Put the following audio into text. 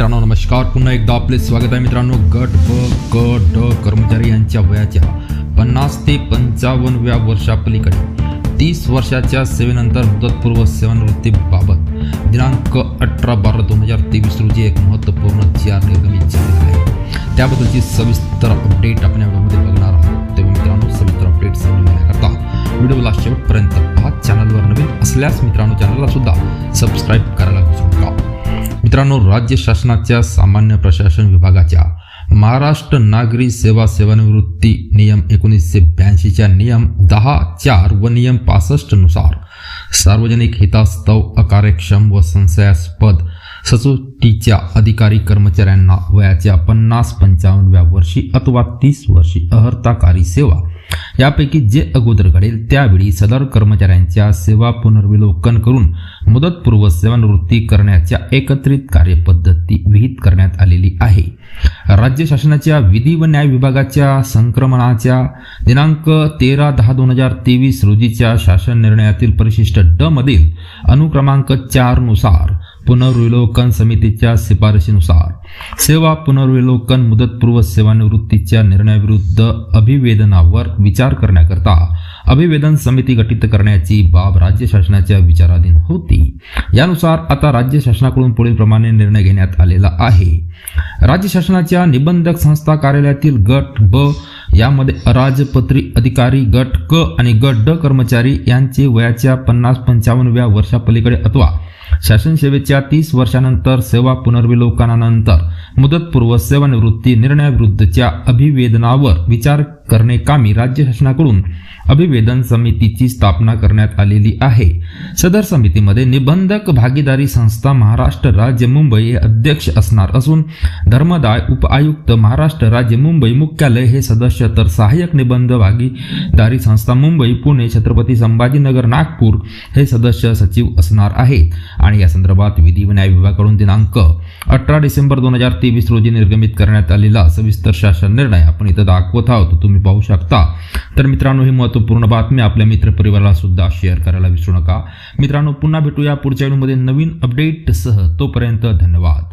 मित्रांनो नमस्कार. पुन्हा एकदा आपले स्वागत आहे मित्रांनो. गट ब क ड कर्मचारी यांच्या वयाच्या पन्नास ते पंचावन्नव्या वर्षापलीकडे. तीस वर्षाच्या सेवेनंतर मुदतपूर्व सेवानिवृत्तीबाबत दिनांक अठरा बारा दोन हजार तेवीस रोजी एक महत्त्वपूर्ण चार निर्गमित झालेला आहे त्याबद्दलची सविस्तर अपडेट आपण या व्हिडिओमध्ये बघणार आहोत. तेव्हा मित्रांनो सविस्तर अपडेट समजून घेण्याकरता व्हिडिओला शेवटपर्यंत पहा. चॅनलवर नवीन असल्यास मित्रांनो चॅनलला सुद्धा सबस्क्राईब करायला मित्रांनो राज्य शासनाच्या सामान्य प्रशासन विभागाच्या महाराष्ट्र नागरी सेवा सेवानिवृत्ती नियम एकोणीसशे ब्याऐंशीच्या नियम दहा चार व नियम पासष्टनुसार सार्वजनिक हितास्तव अकार्यक्षम व संशयास्पद सचोटीच्या अधिकारी कर्मचाऱ्यांना वयाच्या पन्नास पंचावन्नव्या वर्षी अथवा तीस वर्षी अहर्ताकारी सेवा. यापैकी जे अगोदर घडेल त्यावेळी सदर कर्मचाऱ्यांच्या सेवा पुनर्विलोकन करून मुदतपूर्व सेवानिवृत्ती करण्याच्या एकत्रित कार्यपद्धती विहित करण्यात आलेली आहे. राज्य शासनाच्या विधी व न्याय विभागाच्या संक्रमणाच्या दिनांक तेरा दहा दोन हजार तेवीस रोजीच्या शासन निर्णयातील परिशिष्ट ड मधील अनुक्रमांक चारनुसार पुनर्विलोकन समितीच्या शिफारशीनुसार सेवा पुनर्विलोकन मुदतपूर्व सेवानिवृत्तीच्या निर्णयाविरुद्ध अभिवेदनावर विचार करण्याकरता अभिवेदन समिती गठीत करण्याची बाब राज्य शासनाच्या विचाराधीन होती. यानुसार आता राज्य शासनाकडून पुढीलप्रमाणे निर्णय घेण्यात आलेला आहे. राज्य शासनाच्या निबंधक संस्था कार्यालयातील गट ब यामध्ये अराजपत्री अधिकारी गट क आणि गट ड कर्मचारी यांचे वयाच्या पन्नास पंचावन्नव्या वर्षापलीकडे अथवा शासन सेवेच्या तीस वर्षानंतर सेवा पुनर्विलोकनानंतर मुदतपूर्व सेवानिवृत्ती निर्णयाविरुद्धच्या अभिवेदनावर विचार करणे कामी राज्य शासनाकडून अभिवेदन समितीची स्थापना करण्यात आलेली आहे. सदर समितीमध्ये निबंधक भागीदारी संस्था महाराष्ट्र राज्य मुंबई हे अध्यक्ष असणार असून धर्मदाय उपआयुक्त महाराष्ट्र राज्य मुंबई मुख्यालय हे सदस्य तर सहाय्यक निबंध भागीदारी संस्था मुंबई पुणे छत्रपती संभाजीनगर नागपूर हे सदस्य सचिव असणार आहेत आणि या संदर्भात विधी न्याय विभागाकडून दिनांक अठरा डिसेंबर दोन हजार तेवीस रोजी निर्गमित करण्यात आलेला सविस्तर शासन निर्णय आपण इथं दाखवत आहोत. तुम्ही तुम्ही पाहू शकता. तर मित्रांनो ही महत्त्वपूर्ण बातमी आपल्या मित्रपरिवाराला सुद्धा शेअर करायला विसरू नका. मित्रांनो पुन्हा भेटूया पुढच्या व्हिडिओमध्ये नवीन अपडेटसह तोपर्यंत धन्यवाद.